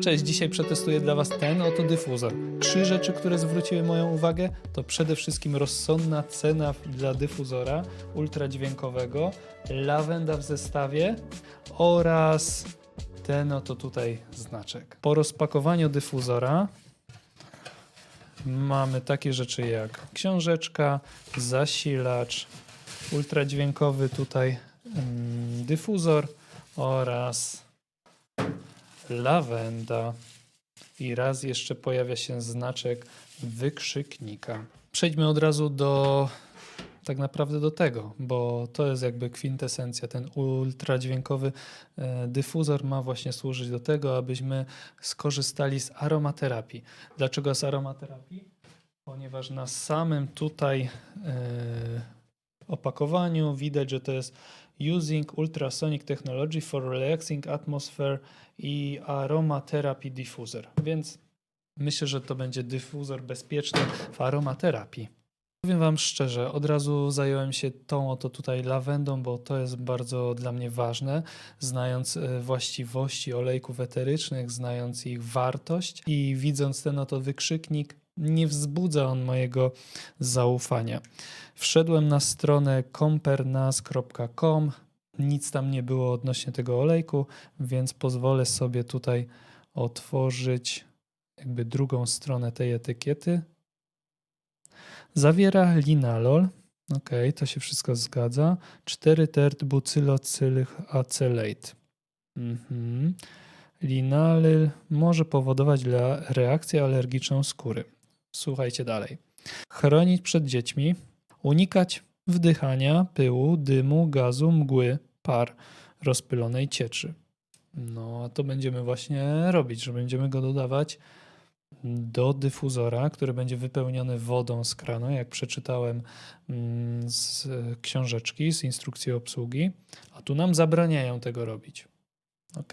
Cześć, dzisiaj przetestuję dla Was ten oto dyfuzor. Trzy rzeczy, które zwróciły moją uwagę, to przede wszystkim rozsądna cena dla dyfuzora ultradźwiękowego, lawenda w zestawie oraz ten oto tutaj znaczek. Po rozpakowaniu dyfuzora mamy takie rzeczy jak książeczka, zasilacz, ultradźwiękowy tutaj mm, dyfuzor oraz lawenda i raz jeszcze pojawia się znaczek wykrzyknika. Przejdźmy od razu do tak naprawdę do tego, bo to jest jakby kwintesencja. Ten ultradźwiękowy e, dyfuzor ma właśnie służyć do tego, abyśmy skorzystali z aromaterapii. Dlaczego z aromaterapii? Ponieważ na samym tutaj e, opakowaniu widać, że to jest using ultrasonic technology for relaxing atmosphere i aromatherapy diffuser. Więc myślę, że to będzie dyfuzor bezpieczny w aromaterapii. Powiem Wam szczerze, od razu zająłem się tą oto tutaj lawendą, bo to jest bardzo dla mnie ważne, znając e, właściwości olejków eterycznych, znając ich wartość i widząc ten oto wykrzyknik, nie wzbudza on mojego zaufania. Wszedłem na stronę compernas.com, nic tam nie było odnośnie tego olejku, więc pozwolę sobie tutaj otworzyć jakby drugą stronę tej etykiety. Zawiera linalol, ok, to się wszystko zgadza, 4 tert bucylocylych acylate. Mhm. Linalyl może powodować reakcję alergiczną skóry. Słuchajcie dalej. Chronić przed dziećmi, unikać wdychania pyłu, dymu, gazu, mgły, par, rozpylonej cieczy. No, a to będziemy właśnie robić, że będziemy go dodawać do dyfuzora, który będzie wypełniony wodą z kranu, jak przeczytałem mm, z książeczki, z instrukcji obsługi, a tu nam zabraniają tego robić. Ok.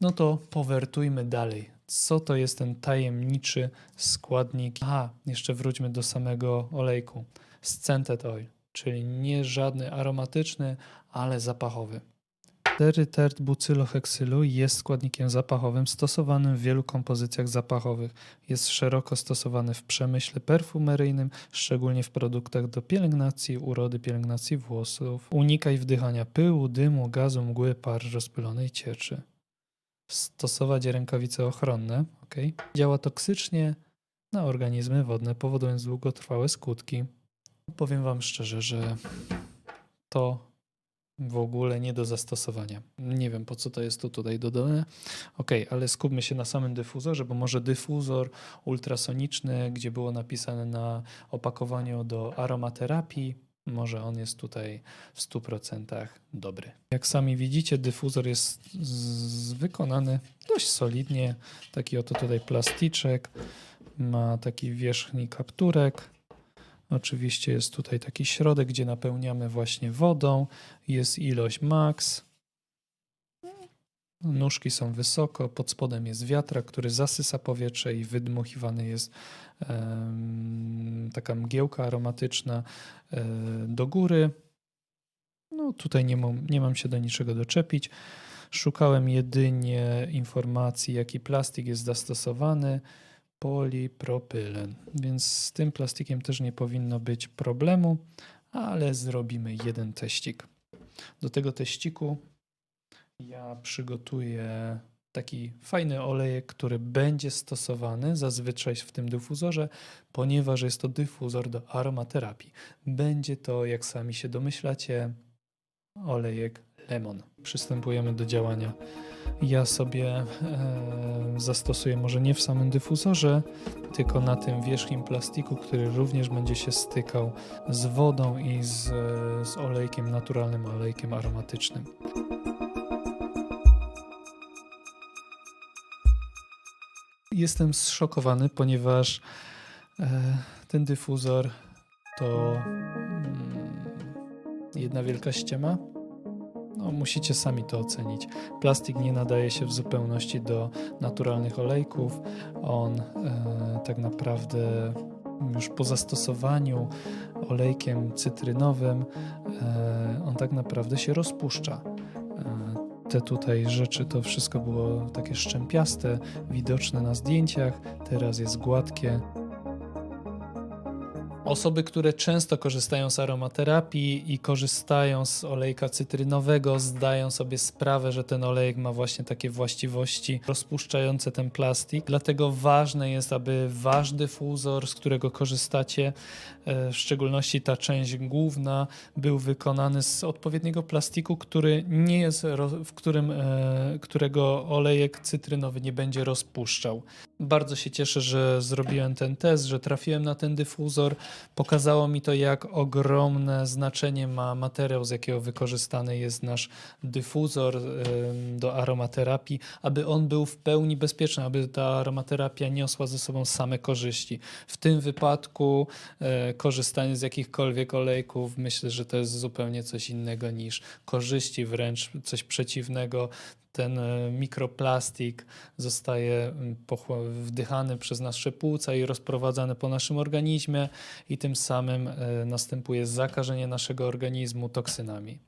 No to powertujmy dalej. Co to jest ten tajemniczy składnik? Aha, jeszcze wróćmy do samego olejku. Scented oil, czyli nie żadny aromatyczny, ale zapachowy. 4 tert bucyloheksylu jest składnikiem zapachowym stosowanym w wielu kompozycjach zapachowych. Jest szeroko stosowany w przemyśle perfumeryjnym, szczególnie w produktach do pielęgnacji, urody, pielęgnacji włosów. Unikaj wdychania pyłu, dymu, gazu, mgły, par, rozpylonej cieczy. Stosować rękawice ochronne. Okay. Działa toksycznie na organizmy wodne, powodując długotrwałe skutki. Powiem Wam szczerze, że to w ogóle nie do zastosowania. Nie wiem po co to jest tu tutaj dodane. Ok, ale skupmy się na samym dyfuzorze, bo może dyfuzor ultrasoniczny, gdzie było napisane na opakowaniu do aromaterapii, może on jest tutaj w 100% dobry. Jak sami widzicie, dyfuzor jest wykonany dość solidnie. Taki oto tutaj plasticzek, ma taki wierzchni kapturek Oczywiście jest tutaj taki środek, gdzie napełniamy właśnie wodą. Jest ilość max. Nóżki są wysoko, pod spodem jest wiatrak, który zasysa powietrze i wydmuchiwany jest taka mgiełka aromatyczna um, do góry. No tutaj nie mam, nie mam się do niczego doczepić. Szukałem jedynie informacji, jaki plastik jest zastosowany polipropylen, więc z tym plastikiem też nie powinno być problemu, ale zrobimy jeden teścik. Do tego teściku ja przygotuję taki fajny olejek, który będzie stosowany zazwyczaj w tym dyfuzorze, ponieważ jest to dyfuzor do aromaterapii. Będzie to, jak sami się domyślacie, olejek lemon. Przystępujemy do działania ja sobie e, zastosuję może nie w samym dyfuzorze, tylko na tym wierzchnim plastiku, który również będzie się stykał z wodą i z, z olejkiem, naturalnym olejkiem aromatycznym. Jestem zszokowany, ponieważ e, ten dyfuzor to mm, jedna wielka ściema no, musicie sami to ocenić. Plastik nie nadaje się w zupełności do naturalnych olejków. On e, tak naprawdę już po zastosowaniu olejkiem cytrynowym, e, on tak naprawdę się rozpuszcza. Te tutaj rzeczy to wszystko było takie szczępiaste, widoczne na zdjęciach, teraz jest gładkie. Osoby, które często korzystają z aromaterapii i korzystają z olejka cytrynowego, zdają sobie sprawę, że ten olejek ma właśnie takie właściwości rozpuszczające ten plastik. Dlatego ważne jest, aby wasz dyfuzor, z którego korzystacie, e, w szczególności ta część główna, był wykonany z odpowiedniego plastiku, który nie jest, w którym, e, którego olejek cytrynowy nie będzie rozpuszczał. Bardzo się cieszę, że zrobiłem ten test, że trafiłem na ten dyfuzor. Pokazało mi to, jak ogromne znaczenie ma materiał, z jakiego wykorzystany jest nasz dyfuzor do aromaterapii, aby on był w pełni bezpieczny, aby ta aromaterapia niosła ze sobą same korzyści. W tym wypadku e, korzystanie z jakichkolwiek olejków, myślę, że to jest zupełnie coś innego niż korzyści, wręcz coś przeciwnego. Ten e, mikroplastik zostaje mm, wdychany przez nasze płuca i rozprowadzany po naszym organizmie i tym samym e, następuje zakażenie naszego organizmu toksynami.